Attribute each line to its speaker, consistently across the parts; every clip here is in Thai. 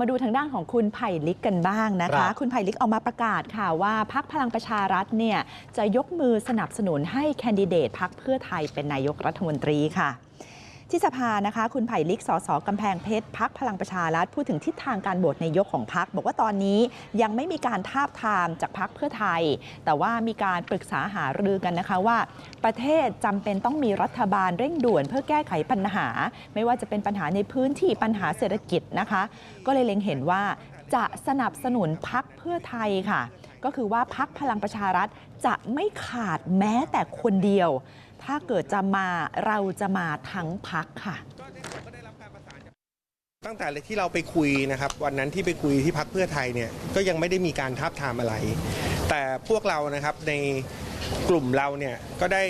Speaker 1: มาดูทางด้านของคุณไผ่ลิกกันบ้างนะ
Speaker 2: ครั
Speaker 1: คะ
Speaker 2: บ
Speaker 1: คุณไผ่ลิกออกมาประกาศค่ะว่าพักพลังประชารัฐเนี่ยจะยกมือสนับสนุนให้แคนดิเดตพักเพื่อไทยเป็นนายกรัฐมนตรีค่ะ ที่สภานะคะ คุณไผ่ลิกสสกำแพงเพชรพักพลังประชารัฐพูดถึงทิศทางการโหวตนายกของพักบอกว่าตอนนี้ยังไม่มีการทาบทามจากพักเพื่อไทย แต่ว่ามีการปรึกษาหารือกันนะคะว่า ประเทศจำเป็นต้องมีรัฐบาลเร่งด่วน เพื่อแก้ไขปัญหา ไม่ว่าจะเป็นปัญหาในพื้นที่ปัญหาเศรษฐกิจนะคะ ก็เลยเล็งเห็นว่าจะสนับสนุนพักเพื่อไทยค่ะ ก็คือว่าพักพลังประชารัฐจะไม่ขาดแม้แต่คนเดียว ถ้าเกิดจะมาเราจะมาทั้งพักค่ะ
Speaker 3: ตั้งแต่ที่เราไปคุยนะครับ วันนั้นที่ไปคุยที่พักเพื่อไทยเนี่ยก็ยังไม่ได้มีการทับทามอะไร แต่พวกเรานะครับในกลุ่มเราเนี่ยก็ได้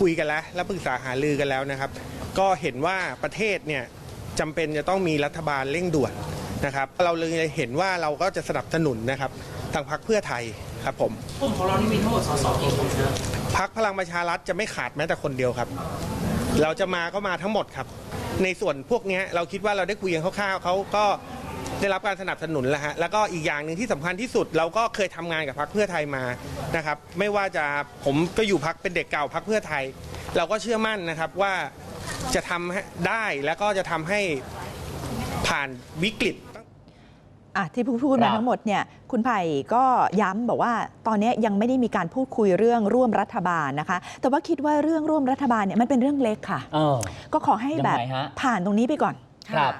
Speaker 3: คุยกันแล้ว และปรึกษาหารือกันแล้วนะครับ ก็เห็นว่าประเทศเนี่ยจำเป็นจะต้องมีรัฐบาลเร่งด่วนนะครับ เราเลยเห็นว่าเราก็จะสนับสนุนนะครับทางพักเพื่อไทย ครับผม
Speaker 4: กลุ่มของเรานี่มีทั้งหมดสสกี่คนครับ
Speaker 3: พักพลังประชารัฐจะไม่ขาดแม้แต่คนเดียวครับ เราจะมาก็มาทั้งหมดครับ ในส่วนพวกเนี้ยเราคิดว่าเราได้คุยกันคร่าวๆเขาก็ได้รับการสนับสนุนแล้วฮะแล้วก็อีกอย่างหนึ่งที่สำคัญที่สุด เราก็เคยทำงานกับพักเพื่อไทยมานะครับ ไม่ว่าจะผมก็อยู่พักเป็นเด็กเก่าพักเพื่อไทย เราก็เชื่อมั่นนะครับว่าจะทำให้ได้แล้วก็จะทำให้ผ่านวิกฤต
Speaker 1: อะที่พูดพูด
Speaker 2: ครั
Speaker 1: มา
Speaker 2: บ
Speaker 1: ทั้งหมดเนี่ยคุณไผ่ก็ย้ำบอกว่าตอนนี้ยังไม่ได้มีการพูดคุยเรื่องร่วมรัฐบาลนะคะ แต่ว่าคิดว่าเรื่องร่วมรัฐบาลเนี่ยมันเป็นเรื่องเล็กค่ะ
Speaker 2: เออ
Speaker 1: ก็ขอให้แบบ
Speaker 2: ยังไงฮะ
Speaker 1: ผ่านตรงนี้ไปก่อน
Speaker 2: ครับ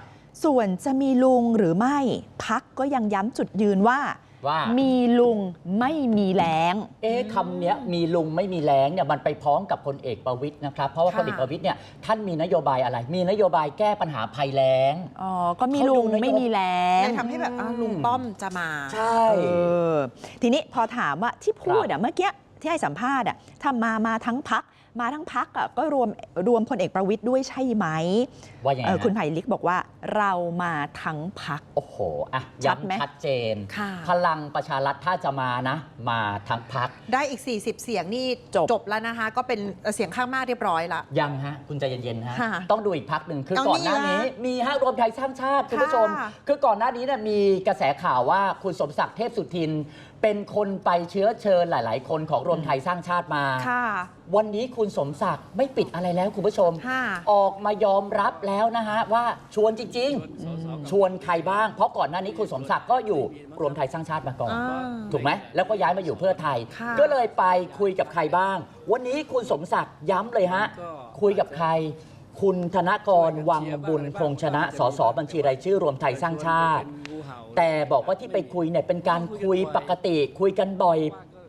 Speaker 1: ส่วนจะมีลุงหรือไม่พักก็ยังย้ำจุดยืนว่า
Speaker 2: ว่า
Speaker 1: มีลุงไม่มีแรง
Speaker 2: เอ๊ะคำเนี้ยมีลุงไม่มีแรงเนี่ยมันไปพ้องกับพลเอกประวิตยนะครับเพราะว่า
Speaker 5: ค่ะ
Speaker 2: พลเอกประวิตยเนี่ยท่านมีนโยบายอะไร มีนโยบายแก้ปัญหาภัยแล้ง
Speaker 1: อ๋อก็มี
Speaker 2: เขาดู
Speaker 1: ลุง
Speaker 2: นโย
Speaker 1: ไม่มีแรง
Speaker 5: เลยทำให้แบบอะลุงป้อมจะมา
Speaker 2: ใช่
Speaker 1: เออทีนี้พอถามว่าที่พูด
Speaker 2: ครั
Speaker 1: อะ
Speaker 2: บ
Speaker 1: เมื่อกี้ที่ให้สัมภาษณ์อะถ้ามามาทั้งพัก มาทั้งพักอะก็รวมรวมพลเอกประวิตยด้วยใช่ไหม
Speaker 2: ว่าอย่างไง
Speaker 1: เออ
Speaker 2: ฮะ
Speaker 1: คุณไผ่ลิกบอกว่าเรามาทั้งพัก
Speaker 2: โอ้โหอะ
Speaker 1: ชัดไหม
Speaker 2: ย้ำชัดเจน
Speaker 5: ค่ะ
Speaker 2: พลังประชารัฐถ้าจะมานะ มาทั้งพัก
Speaker 5: ได้อีก 40 เสียงนี่
Speaker 1: จบ
Speaker 5: จบแล้วนะคะ ก็เป็นเสียงข้างมากเรียบร้อยละ
Speaker 2: ยังฮะ คุณใจเย็นๆฮะ
Speaker 5: ค่ะ
Speaker 2: ต้องดูอีกพักหนึ่งคือ
Speaker 5: ต้อง
Speaker 2: ก่อนหน้า
Speaker 5: นี่
Speaker 2: นี้
Speaker 5: นะ
Speaker 2: มีฮะรวมไทยสร้างชาติคุณผู้ชม
Speaker 5: ค่ะ
Speaker 2: คือก่อนหน้านี้เนี่ยมีกระแสข่าวว่าคุณสมศักดิ์เทพสุทินเป็นคนไปเชื้อเชิญหลาย ๆ คนของรวมไทยสร้างชาติมา
Speaker 5: ค่ะ
Speaker 2: วันนี้คุณสมศักดิ์ไม่ปิดอะไรแล้วคุณผู้ชม
Speaker 5: ค่ะ
Speaker 2: ออกมายอมรับแล้วนะฮะว่าชวนจริง ๆ ชวนใครบ้าง เพราะก่อนหน้านี้คุณสมศักดิ์ก็อยู่รวมไทยสร้างชาติมาก่อน
Speaker 5: อ่า
Speaker 2: ถูกไหมแล้วก็ย้ายมาอยู่เพื่อไทย
Speaker 5: ค่ะ
Speaker 2: ก็เลยไปคุยกับใครบ้าง วันนี้คุณสมศักดิ์ย้ำเลยฮะ คุยกับใคร คุณธนกรวังบุญคงชนะสสบัญชีรายชื่อรวมไทยสร้างชาติ แต่บอกว่าที่ไปคุยเนี่ยเป็นการคุยปกติ คุยกันบ่อย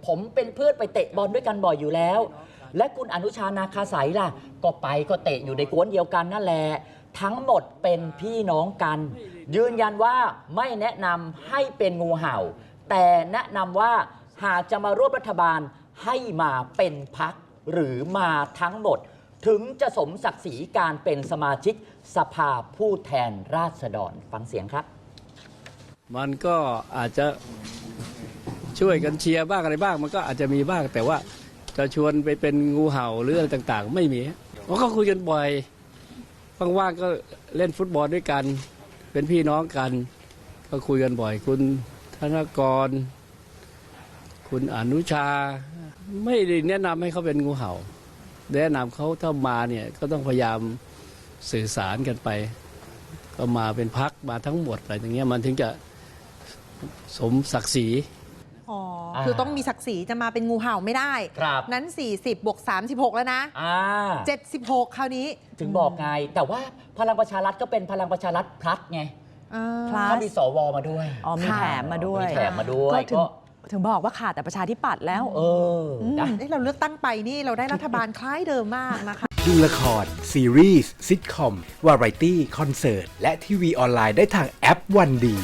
Speaker 2: ผมเป็นเพื่อนไปเตะบอลด้วยกันบ่อยอยู่แล้ว และคุณอนุชานาคาสายล่ะ ก็ไปก็เตะอยู่ในกวนเดียวกันนั่นแหละ ทั้งหมดเป็นพี่น้องกัน ยืนยันว่าไม่แนะนำให้เป็นงูเห่า แต่แนะนำว่าหากจะมาร่วมรัฐบาลให้มาเป็นพักหรือมาทั้งหมด ถึงจะสมศักดิ์ศรีการเป็นสมาชิกสภาผู้แทนราษฎรฟังเสียงครับ
Speaker 6: มันก็อาจจะช่วยกันเชียร์บ้างอะไรบ้าง มันก็อาจจะมีบ้างแต่ว่า จะชวนไปเป็นงูเห่าหรืออะไรต่าง ๆ ไม่มีเพราก็คุยกันบ่อยว่างๆก็เล่นฟุตบอลด้วยกัน เป็นพี่น้องกัน ก็คุยกันบ่อย คุณธนกร คุณอนุชา ไม่ได้แนะนำให้เขาเป็นงูเห่า แนะนำเขาถ้ามาเนี่ยก็ต้องพยายามสื่อสารกันไป ก็มาเป็นพักมาทั้งหมดอะไรอย่างเงี้ยมันถึงจะสมศักดิ์ศรีา
Speaker 5: คือต้องมีศักดิ์ศรีจะมาเป็นงูเห่าไม่ได้
Speaker 2: ครับ
Speaker 5: นั้น 40 บวก 36 แล้วนะ
Speaker 2: อ่า
Speaker 5: 76 คราวนี้
Speaker 2: ถึงบอกไง แต่ว่าพลังประชารัฐก็เป็นพลังประชารัฐพลัดไง
Speaker 5: อ่า
Speaker 1: พลั
Speaker 2: เขามีสวมาด้วย
Speaker 1: อ๋อมี
Speaker 5: ค่ะ
Speaker 1: แถมมาด้วย
Speaker 2: มีแถมมาด้วย
Speaker 1: ก็ถึง
Speaker 2: ก็
Speaker 1: ถึงบอกว่าขาดแต่ประชาธิปัตย์แล้ว
Speaker 2: เออนะ
Speaker 5: เอ๊ะเราเลือกตั้งไปนี่เราได้รัฐบาลคล้ายเดิมมากนะคะ
Speaker 7: ดูละคร ซีรีส์ซิทคอม วาไรตี้ คอนเสิร์ต และทีวีออนไลน์ได้ทางแอปวันดี